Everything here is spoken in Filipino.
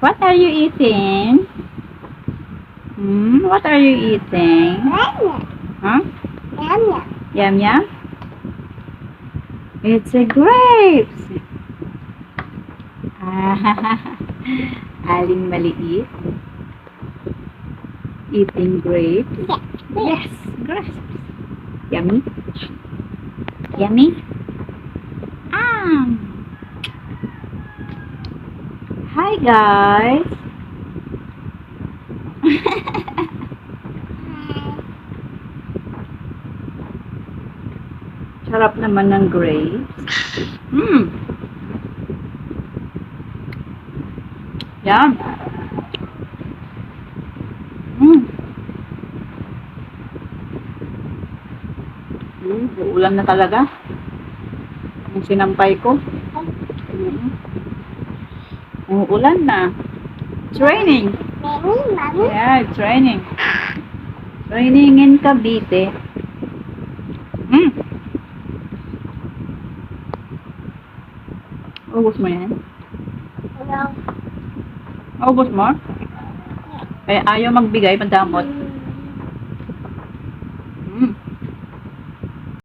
What are you eating? Hmm, what are you eating? Huh? yum, yum. Yum yum? It's a grapes. Ah, aling maliit. Eating grapes. Yes, grapes. Yummy. Yummy. Ah. Hi guys. Sarap naman ng grapes. Hmm. Yan. Hmm. Hmm, uulan na talaga. Yung sinampay ko. Hmm. Uulan na. It's raining. Mommy, mommy. Yeah, it's raining. Raining in Cavite. Hmm. Ubus mo yan? No. Ubus mo? Eh, ayaw magbigay, madamot.